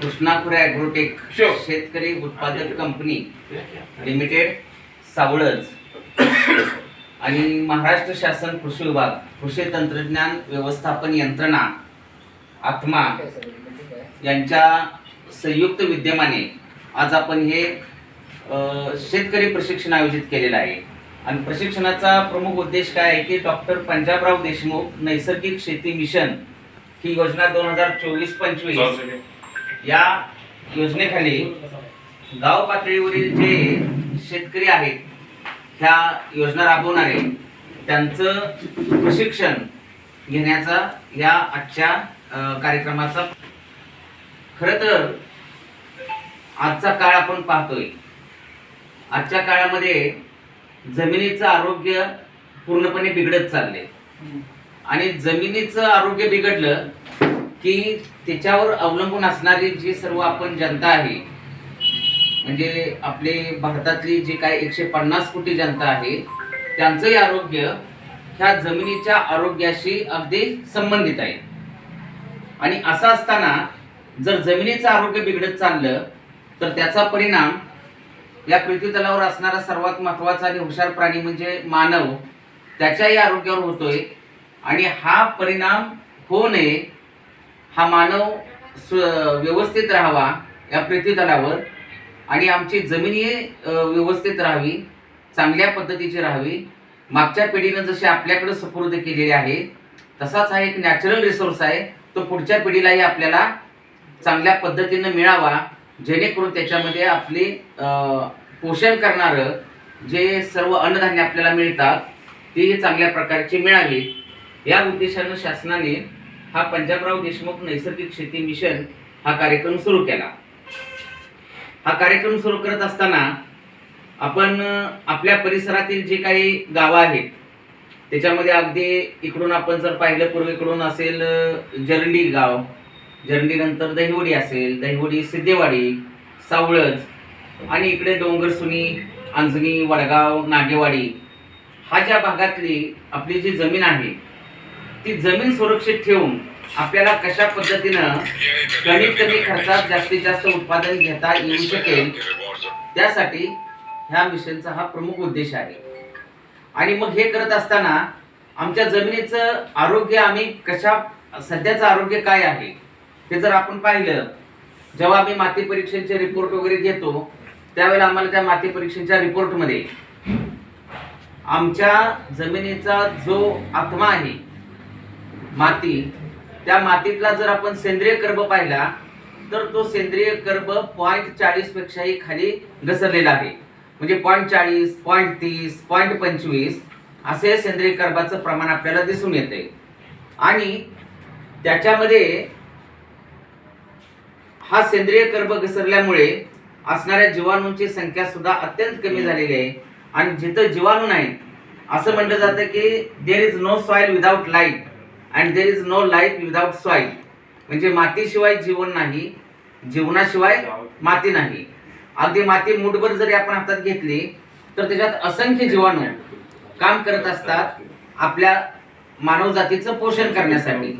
कृष्णापुरे agrotech. शेतकरी उत्पादक company limited Savalaj. आणि महाराष्ट्र शासन कृषी विभाग कृषी तंत्रज्ञान व्यवस्थापन यंत्रणा आत्मा यांच्या संयुक्त विद्यमाने आज आपण हे शेतकरी प्रशिक्षण आयोजित केलेलं आहे. आणि प्रशिक्षणाचा प्रमुख उद्देश काय आहे की डॉक्टर पंजाबराव देशमुख नैसर्गिक शेती मिशन ही योजना दोन हजार चोवीस पंचवीस या योजनेखाली गाव पातळीवरील जे शेतकरी आहेत ह्या योजना राबवणारे त्यांचं प्रशिक्षण घेण्याचा या आजच्या कार्यक्रमाचा खरं तर आजचा काळ आपण पाहतोय. आजच्या काळामध्ये जमिनीचं आरोग्य पूर्णपणे बिघडत चाललंय. आणि जमिनीचं आरोग्य बिघडलं की त्याच्यावर अवलंबून असणारी जी सर्व आपण जनता आहे म्हणजे आपले भारतातली जी काय एकशे पन्नास कोटी जनता आहे त्यांचंही आरोग्य ह्या जमिनीच्या आरोग्याशी अगदी संबंधित आहे. आणि असं असताना जर जमिनीचं आरोग्य बिघडत चाललं तर त्याचा परिणाम या पृथ्वीतलावर असणारा सर्वात महत्त्वाचा आणि हुशार प्राणी म्हणजे मानव त्याच्याही आरोग्यावर होतोय. आणि हा परिणाम होऊ नये हा मानव स्व- व्यवस्थित राहावा या पृथ्वीतलावर आणि आमची जमिनी व्यवस्थित राहावी चांगल्या पद्धतीची राहावी. मागच्या पिढीनं जशी आपल्याकडे सुपूर्द केलेली आहे तसाच हा एक नॅचरल रिसोर्स आहे. तो पुढच्या पिढीलाही आपल्याला चांगल्या पद्धतीनं मिळावा जेणेकरून त्याच्यामध्ये आपली पोषण करणारं जे सर्व अन्नधान्य आपल्याला मिळतात तेही चांगल्या प्रकारची मिळावी. या उद्देशानं शासनाने हा पंजाबराव देशमुख नैसर्गिक शेती मिशन हा कार्यक्रम सुरू केला. हा कार्यक्रम सुरू करत असताना आपण आपल्या परिसरातील जे काही गावं आहेत त्याच्यामध्ये अगदी इकडून आपण जर पाहिलं पूर्वेकडून असेल अ, जरंडी गाव जरंडीनंतर दहिवडी असेल दहिवडी सिद्धेवाडी सावळज आणि इकडे डोंगरसुनी अंजनी वडगाव नागेवाडी हा ज्या भागातली आपली जी जमीन आहे ती जमीन सुरक्षित ठेवून आपल्याला कशा पद्धतीनं कमीत कमी खर्चात जास्तीत जास्त उत्पादन घेता येऊ शकेल त्यासाठी ह्या मिशनचा हा प्रमुख उद्देश आहे. आणि मग हे करत असताना आमच्या जमिनीचं आरोग्य आम्ही कशा सध्याचं आरोग्य काय आहे ते जर आपण पाहिलं जेव्हा आम्ही माती परीक्षणचे रिपोर्ट वगैरे घेतो त्यावेळेला आम्हाला त्या माती परीक्षेच्या रिपोर्टमध्ये आमच्या जमिनीचा जो आत्मा आहे माती. त्या मातीतला जर आपण सेंद्रिय कर्ब पाहिला तर तो सेंद्रिय कर्ब पॉईंट चाळीस पेक्षाही खाली घसरलेला आहे. म्हणजे पॉईंट चाळीस पॉईंट तीस पॉईंट पंचवीस असे सेंद्रिय कर्बाचं प्रमाण आपल्याला दिसून येते. आणि त्याच्यामध्ये हा सेंद्रिय कर्ब घसरल्यामुळे असणाऱ्या जीवाणूंची संख्या सुद्धा अत्यंत कमी झालेली आहे. आणि जिथं जीवाणू नाही असं म्हटलं जातं की there is no soil without light and there is no life without soil म्हणजे मातीशिवाय जीवन नाही जीवनाशिवाय माती नाही. अगदी माती मुठभर जरी आपण हातात घेतली तर त्याच्यात असंख्य जीवाणू काम करत असतात आपल्या मानवजातीचं पोषण करण्यासाठी.